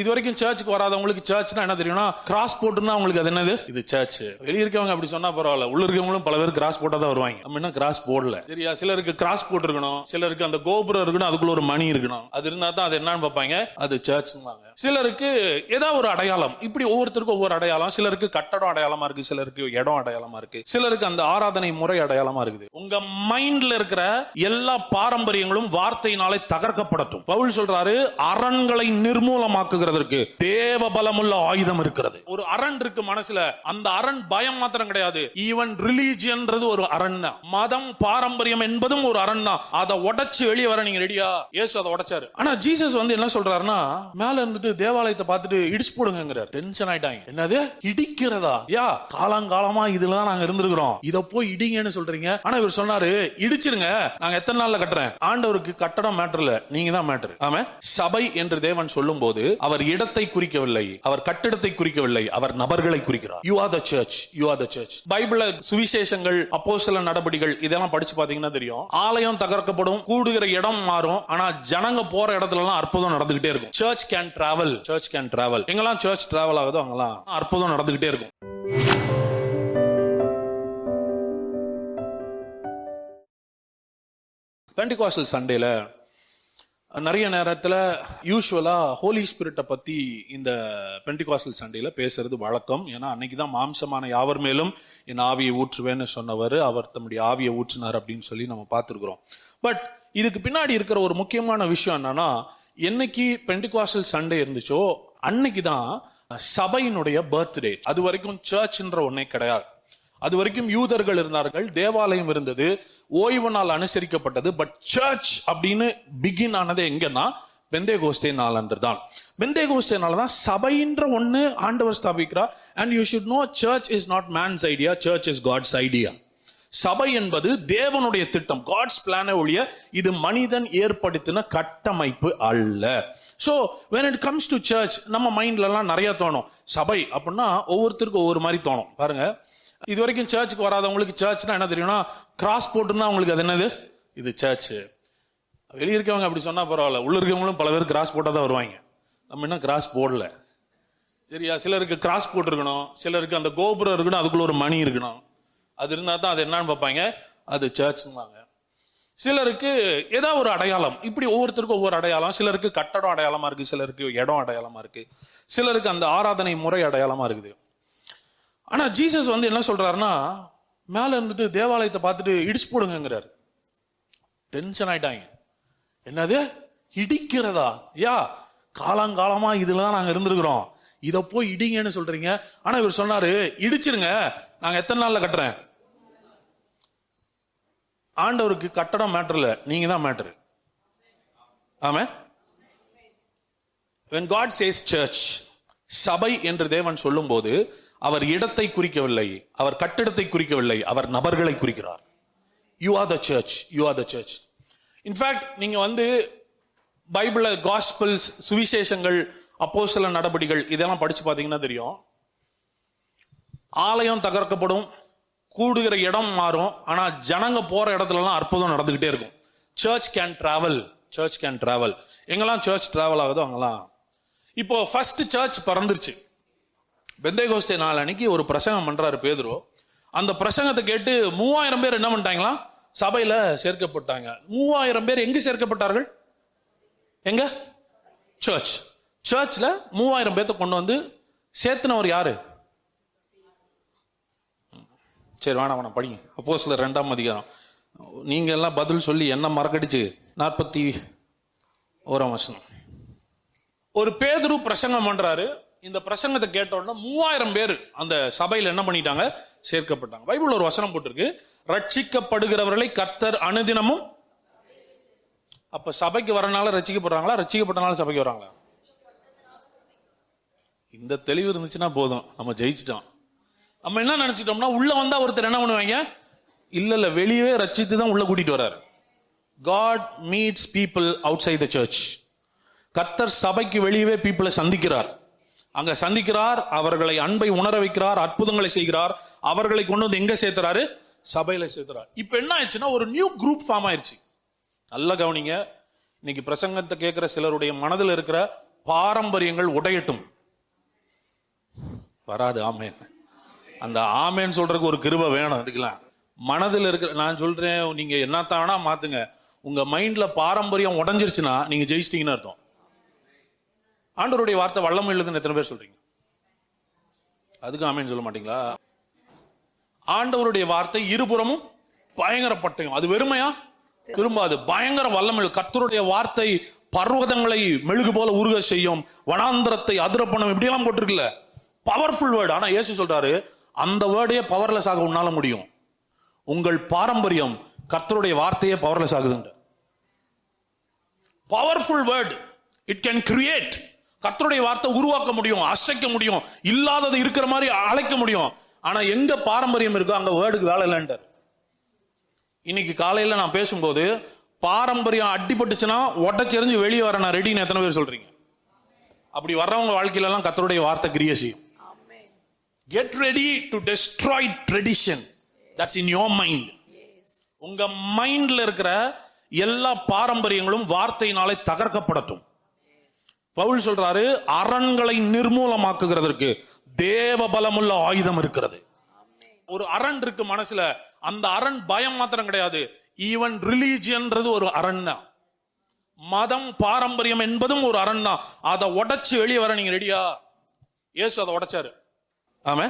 இது வரைக்கும் சர்ச்சுக்கு வராதவங்களுக்கு சர்ச்னா என்ன தெரியும்னா கிராஸ் போட்டுன்னா அவங்களுக்கு அது என்னது? இது சர்ச் வெளியே இருக்கவங்க அப்படி சொன்னா பரவாயில்ல. உள்ள இருக்கவங்களும் பல பேர் கிராஸ் போட்டா தான் வருவாங்க. நம்ம என்ன கிராஸ் போடல? சரியா? சிலருக்கு கிராஸ் போட்டிருக்கணும். சிலருக்கு அந்த கோபுரம் இருக்கணும். அதுக்குள்ள ஒரு மணி இருக்கணும். அது இருந்தா தான் அது என்னன்னு பார்ப்பாங்க? அது சர்ச்னுவாங்க சிலருக்கு ஏதாவது ஒரு அடையாளம். இப்படி ஒவ்வொருத்தருக்கும் ஒவ்வொரு அடையாளம். சிலருக்கு கட்டடம் அடையாளமா இருக்கு. சிலருக்கு இடம் அடையாளமா இருக்கு. சிலருக்கு அந்த ஆராதனை முறை அடையாளமா இருக்குது. உங்க மைண்ட்ல இருக்கிற எல்லா பாரம்பரியங்களும் வார்த்தையினாலே தகர்க்கப்படட்டும். பவுல் சொல்றாரு அரண்களை நிர்மூலமாக்குகிறதற்கு தேவ பலமுள்ள ஆயுதம் இருக்கிறது. ஒரு அரண் இருக்கு மனசுல அந்த அரண் பயம் மாத்திரம் கிடையாது. ஈவன் ரிலீஜியன்றது ஒரு அரண் தான். மதம் பாரம்பரியம் என்பதும் ஒரு அரண் தான். அதை உடைச்சு வெளியே வர நீங்க ரெடியா இயேசு அதை உடைச்சாரு. ஆனா ஜீசஸ் வந்து என்ன சொல்றாருன்னா மேல இருந்துட்டு தேவாலயத்தை பார்த்துட்டு இடிச்சு போடுங்கிறார் டென்ஷன் ஆயிட்டாங்க. என்னது? இடிக்கிறதா? யா காலங்காலமா இதுல தான் நாங்க இருந்திருக்கிறோம். இத போய் இடிங்கன்னு சொல்றீங்க. ஆனா இவர் சொன்னாரு இடிச்சிருங்க. நாங்க எத்தனை நாள்ல கட்டுறேன்? ஆண்டவருக்கு கட்டடம் மேட்டர் இல்ல நீங்க தான் மேட்டர் ஆமா சபை என்று தேவன் சொல்லும் போது அவர் இடத்தை குறிக்கவில்லை அவர் கட்டிடத்தை குறிக்கவில்லை அவர் நபர்களை குறிக்கிறார். You are the church you are the church பைபிள்ல சுவிசேஷங்கள் அப்போ சில நடபடிகள் இதெல்லாம் படிச்சு பாத்தீங்கன்னா தெரியும். ஆலயம் தகர்க்கப்படும் கூடுகிற இடம் மாறும் ஆனா ஜனங்க போற இடத்துல எல்லாம் அற்புதம் நடந்துகிட்டே இருக்கும். Church can travel church can travel எங்கெல்லாம் சர்ச் டிராவல் ஆகுதோ அங்கெல்லாம் அற்புதம் நடந்துகிட்டே இருக்கும். பெண்டிகாசல் சண்டேல நிறைய நேரத்தில் யூஸ்வலாக ஹோலி ஸ்பிரிட்டை பற்றி இந்த பெண்டிகாசல் சண்டேல பேசுறது வழக்கம். ஏன்னா அன்னைக்கு தான் மாம்சமான யாவர் மேலும் என் ஆவியை ஊற்றுவேன்னு சொன்னவர் அவர் தம்முடைய ஆவியை ஊற்றினார் அப்படின்னு சொல்லி நம்ம பார்த்துருக்குறோம். பட் இதுக்கு பின்னாடி இருக்கிற ஒரு முக்கியமான விஷயம் என்னன்னா என்னைக்கு பெண்டிகாசல் சண்டே இருந்துச்சோ அன்னைக்கு தான் சபையினுடைய பர்த்டே அது வரைக்கும் சர்ச்ன்ற ஒன்றே கிடையாது. அது வரைக்கும் யூதர்கள் இருந்தார்கள் தேவாலயம் இருந்தது ஓய்வு நாள் அனுசரிக்கப்பட்டது பட் சர்ச் அப்படின்னு பிகின் ஆனது எங்கன்னா பெந்தே கோஸ்தே நாள் அன்று தான். பெந்தே கோஸ்தே நாள் தான் சபைன்ற ஒன்று ஆண்டவர் ஸ்தாபிக்கிறார். And you should know church is not man's idea church is God's idea சபை என்பது தேவனுடைய திட்டம் காட்ஸ் பிளானை ஒழிய இது மனிதன் ஏற்படுத்தின கட்டமைப்பு அல்ல. So when it comes to church நம்ம மைண்ட்லலாம் நிறைய தோணும். சபை அப்படின்னா ஒவ்வொருத்தருக்கும் ஒவ்வொரு மாதிரி தோணும். பாருங்க இது வரைக்கும் சர்ச்சுக்கு வராதவங்களுக்கு சர்ச்னா என்ன தெரியும்னா கிராஸ் போட்டுன்னா அவங்களுக்கு அது என்னது? இது சர்ச்சு வெளியே இருக்கவங்க அப்படி சொன்னால் பரவாயில்ல. உள்ள இருக்கவங்களும் பல பேர் கிராஸ் போட்டால் தான் வருவாங்க. நம்ம இன்னும் கிராஸ் போடல. சரியா? சிலருக்கு கிராஸ் போட்டிருக்கணும். சிலருக்கு அந்த கோபுரம் இருக்கணும். அதுக்குள்ள ஒரு மணி இருக்கணும். அது இருந்தால் தான் அது என்னன்னு பார்ப்பாங்க. அது சர்ச்னுவாங்க சிலருக்கு ஏதாவது ஒரு அடையாளம். இப்படி ஒவ்வொருத்தருக்கும் ஒவ்வொரு அடையாளம். சிலருக்கு கட்டடம் அடையாளமா இருக்கு. சிலருக்கு இடம் அடையாளமா இருக்கு. சிலருக்கு அந்த ஆராதனை முறை அடையாளமா இருக்குது. ஆனால் ஜீசஸ் வந்து என்ன சொல்கிறாருன்னா மேலே இருந்துட்டு தேவாலயத்தை பார்த்துட்டு இடிச்சு போடுங்கிறாரு டென்ஷன் ஆயிட்டாங்க. என்னது? இடிக்கிறதா? யா காலங்காலமாக இதில் தான் நாங்கள் இருந்திருக்கிறோம். இதை போய் இடிங்கன்னு சொல்கிறீங்க ஆனால் இவர் சொன்னார் இடிச்சிருங்க நாங்கள் எத்தனை நாளில் கட்டுறேன்? ஆண்டவருக்கு கட்டடம் மேட்டர் இல்லை. நீங்கள் தான் மேட்ரு ஆமாம் வென் காட் சேஸ் சர்ச் சபை என்று தேவன் சொல்லும்போது அவர் இடத்தை குறிக்கவில்லை அவர் கட்டிடத்தை குறிக்கவில்லை அவர் நபர்களை குறிக்கிறார். You are the church you are the church in fact நீங்க வந்து பைபிள காஸ்பிள்ஸ் சுவிசேஷங்கள் அப்போ சில நடபடிகள் இதெல்லாம் படிச்சு பார்த்தீங்கன்னா தெரியும். ஆலயம் தகர்க்கப்படும் கூடுகிற இடம் மாறும் ஆனால் ஜனங்க போற இடத்துலலாம் அற்புதம் நடந்துகிட்டே இருக்கும். Church can travel church can travel எங்கெல்லாம் சர்ச் டிராவல் ஆகுதோ அங்கெல்லாம். இப்போ ஃபர்ஸ்ட் சர்ச் பறந்துருச்சு. பெந்தைகோஸ்தே நாள் அன்னைக்கு ஒரு பிரசங்கம் பண்ணுறாரு பேதுரு. அந்த பிரசங்கத்தை கேட்டு மூவாயிரம் பேர் என்ன பண்ணிட்டாங்களாம் சபையில் சேர்க்கப்பட்டாங்க. மூவாயிரம் பேர் எங்கே சேர்க்கப்பட்டார்கள்? எங்க? சர்ச் சர்ச்சில் மூவாயிரம் பேர்த்த கொண்டு வந்து சேர்த்துனவர் யாரு? சரி வேணாம் வேணாம் படிங்க. அப்போ சில ரெண்டாம் அதிகாரம். நீங்கள் எல்லாம் பதில் சொல்லி என்ன மறக்கடிச்சு? நாற்பத்தி ஓராம் வசனம். ஒரு பேதுரு பிரசங்கம் பண்ணுறாரு இந்த பிரசங்கத்தை கேட்ட உடனே மூவாயிரம் பேர் அந்த சபையில் என்ன பண்ணிட்டாங்க? சேர்க்கப்பட்டாங்க. பைபிள் ஒரு வசனம் போட்டிருக்கு. ரட்சிக்கப்படுகிறவர்களை கர்த்தர் அனுதினமும் அப்ப சபைக்கு வரனால ரட்சிக்கப்படுறாங்களா ரட்சிக்கப்பட்டனால சபைக்கு வராங்களா? இந்த தெளிவு இருந்துச்சுன்னா போதும். நம்ம ஜெயிச்சிட்டோம். நம்ம என்ன நினைச்சிட்டோம்னா உள்ள வந்தா ஒருத்தர் என்ன பண்ணுவாங்க? இல்ல இல்ல வெளியவே ரச்சித்து தான் உள்ள கூட்டிட்டு வர்றாரு. God meets people outside the church கர்த்தர் சபைக்கு வெளியவே பீப்புளை சந்திக்கிறார். அங்க சந்திக்கிறார் அவர்களை அன்பை உணர வைக்கிறார் அற்புதங்களை செய்கிறார். அவர்களை கொண்டு வந்து எங்க சேர்த்துறாரு? சபையில சேர்த்துறாரு. இப்ப என்ன ஆயிடுச்சுன்னா ஒரு நியூ குரூப் ஃபார்ம் ஆயிடுச்சு நல்லா கவனிங்க. இன்னைக்கு பிரசங்கத்தை கேட்கிற சிலருடைய மனதில் இருக்கிற பாரம்பரியங்கள் உடையட்டும். வராது ஆமேன். அந்த ஆமேன்னு சொல்றதுக்கு ஒரு கிருப வேணும் அதுக்கெல்லாம். மனதில் இருக்கிற நான் சொல்றேன் நீங்க என்னத்தான் வேணா மாத்துங்க. உங்க மைண்ட்ல பாரம்பரியம் உடஞ்சிருச்சுன்னா நீங்க ஜெயிச்சிட்டீங்கன்னு அர்த்தம். ஆண்டவருடைய வார்த்தை வல்லமை எழுதுன்னு எத்தனை பேர் சொல்றீங்க? அதுக்கு ஆமேன் சொல்ல மாட்டீங்களா? ஆண்டவருடைய வார்த்தை இருபுறமும் பயங்கர பட்டயம். அது வெறுமையா? திரும்பாது. பயங்கர வல்லமை கத்தருடைய வார்த்தை பர்வதங்களை மெழுகு போல உருக செய்யும். வனாந்திரத்தை அதிரப்பணம் இப்படி இப்படியெல்லாம் போட்டிருக்குல்ல. பவர்ஃபுல் வேர்டு ஆனா ஏசு சொல்றாரு அந்த வேர்டையே பவர்லெஸ் ஆக உன்னால முடியும். உங்கள் பாரம்பரியம் கர்த்தருடைய வார்த்தையே powerless ஆகுதுண்டு powerful word it can create கத்தருடைய வார்த்தை உருவாக்க முடியும் அசைக்க முடியும் இல்லாதது இருக்கிற மாதிரி அழைக்க முடியும். ஆனா எங்க பாரம்பரியம் இருக்கோ அங்க வேர்டுக்கு வேலை இல்லைன்றார் இன்னைக்கு காலையில நான் பேசும்போது பாரம்பரியம் அடிபட்டுச்சுன்னா உடச்செறிஞ்சு வெளியே வர நான் ரெடின்னு எத்தனை பேர் சொல்றீங்க? அப்படி வர்றவங்க வாழ்க்கையில எல்லாம் வார்த்தை கிரிய செய்யும். Get ready to destroy tradition that's in your mind உங்க மைண்ட்ல இருக்கிற எல்லா பாரம்பரியங்களும் வார்த்தையினாலே தகர்க்கப்படட்டும். பவுல் சொல்றாரு அரண்களை நிர்மூலமாக்குகிறதற்கு தேவ பலமுள்ள ஆயுதம் இருக்கிறது. ஒரு அரண் இருக்கு மனசுல அந்த அரண் பயம் மாத்திரம் கிடையாது. ஈவன் ரிலீஜியன்றது ஒரு அரண் தான். மதம் பாரம்பரியம் என்பதும் ஒரு அரண் தான். அதை உடைச்சு வெளியே வர நீங்க ரெடியா இயேசு அதை உடைச்சாரு. ஆமா